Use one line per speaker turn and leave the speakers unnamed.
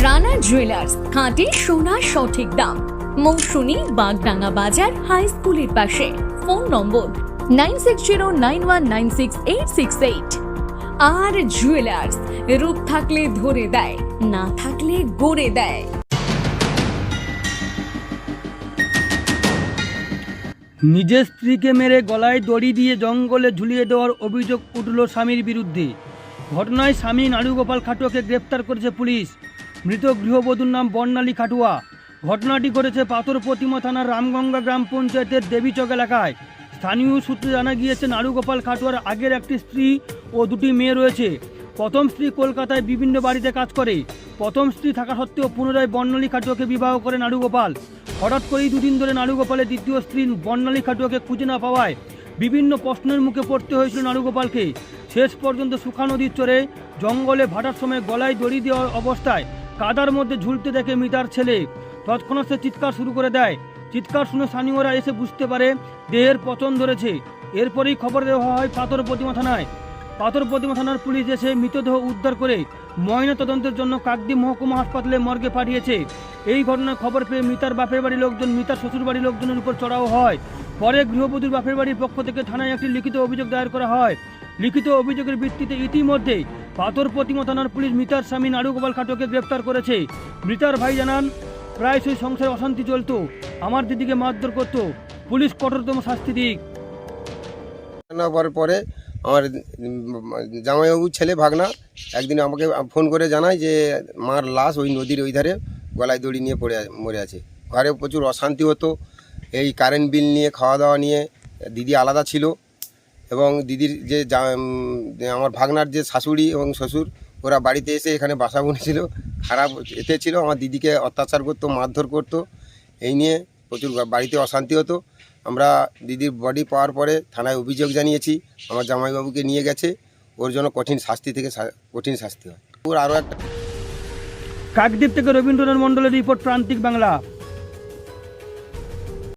Rana jewellers খাঁটি সোনা সঠিক দাম। মৌসুমী বাগডাঙ্গা বাজার হাই স্কুলের পাশে। Phone number nine six zero nine one nine six eight six eight. আর জুয়েলার্স রূপ থাকলে ধরে দেয়, না থাকলে গড়ে দেয়।
নিজের স্ত্রীকে মেরে গলায় দড়ি দিয়ে জঙ্গলে ঝুলিয়ে দেওয়ার অভিযোগ উঠল স্বামীর বিরুদ্ধে। ঘটনায় স্বামী নাড়ুগোপাল খাটুয়াকে গ্রেপ্তার করেছে পুলিশ। মৃত গৃহবধূর নাম বর্ণালী খাটুয়া। ঘটনাটি ঘটেছে পাথর প্রতিমা থানার রামগঙ্গা গ্রাম পঞ্চায়েতের দেবীচক এলাকায়। স্থানীয় সূত্রে জানা গিয়েছে, নাড়ুগোপাল খাটুয়ার আগের একটি স্ত্রী ও দুটি মেয়ে রয়েছে। প্রথম স্ত্রী কলকাতায় বিভিন্ন বাড়িতে কাজ করে। প্রথম স্ত্রী থাকা সত্ত্বেও পুনরায় বর্ণালী খাটুয়াকে বিবাহ করে নাড়ুগোপাল। হঠাৎ করেই দুদিন ধরে নাড়ুগোপালের দ্বিতীয় স্ত্রী বর্ণালী খাটুয়াকে খুঁজে না পাওয়ায় বিভিন্ন প্রশ্নের মুখে পড়তে হয়েছিল নাড়ুগোপালকে। শেষ পর্যন্ত সুখা নদীর চরে জঙ্গলে ভাটার সময় গলায় দড়ি দেওয়ার অবস্থায় কাদার মধ্যে ঝুলতে দেখে মিতার ছেলে। তৎক্ষণাৎ সে চিৎকার শুরু করে দেয়। চিৎকার শুনে স্থানীয়রা এসে বুঝতে পারে, দেহের পচন ধরেছে। এরপরেই খবর দেওয়া হয় পাথর প্রতিমা থানায়। পাথর প্রতিমা থানার পুলিশ এসে মৃতদেহ উদ্ধার করে ময়না তদন্তের জন্য কাকদ্বীপ মহকুমা হাসপাতালে মর্গে পাঠিয়েছে। এই ঘটনার খবর পেয়ে মিতার বাপের বাড়ির লোকজন, মিতার শ্বশুর বাড়ির লোকজনের উপর চড়াও হয়। পরে গৃহবধূর বাপের বাড়ির পক্ষ থেকে থানায় একটি লিখিত অভিযোগ দায়ের করা হয়। লিখিত অভিযোগের ভিত্তিতে ইতিমধ্যে পাথর প্রতিমা থানার পুলিশ মিতার স্বামী নাড়ুগোপাল খাটোকে গ্রেপ্তার করেছে। মৃতার ভাই জানান, প্রায়শই সংসারে অশান্তি চলতো, আমার দিদিকে মারধর করতো, পুলিশ কঠোরতম শাস্তি দিক।
নেওয়ার পরে আমার জামাইবাবুর ছেলে ভাগনা একদিন আমাকে ফোন করে জানায় যে, মার লাশ ওই নদীর ওই ধারে গলায় দড়ি নিয়ে পড়ে মরে আছে। ঘরে প্রচুর অশান্তি হতো, এই কারেন্ট বিল নিয়ে, খাওয়া দাওয়া নিয়ে, দিদি আলাদা ছিল। এবং দিদির যে আমার ভাগনার যে শাশুড়ি এবং শ্বশুর, ওরা বাড়িতে এসে এখানে বাসা বুনেছিল, খারাপ এতে ছিল, আমার দিদিকে অত্যাচার করতো, মারধর করতো, এই নিয়ে প্রচুর বাড়িতে অশান্তি হতো। আমরা দিদির বডি পাওয়ার পরে থানায় অভিযোগ জানিয়েছি, আমার জামাইবাবুকে নিয়ে গেছে, ওর জন্য কঠিন শাস্তি থেকে কঠিন শাস্তি হয়। ওর আরও একটা
কাকদ্বীপ থেকে রবীন্দ্রনাথ মণ্ডলের রিপোর্ট, প্রান্তিক বাংলা।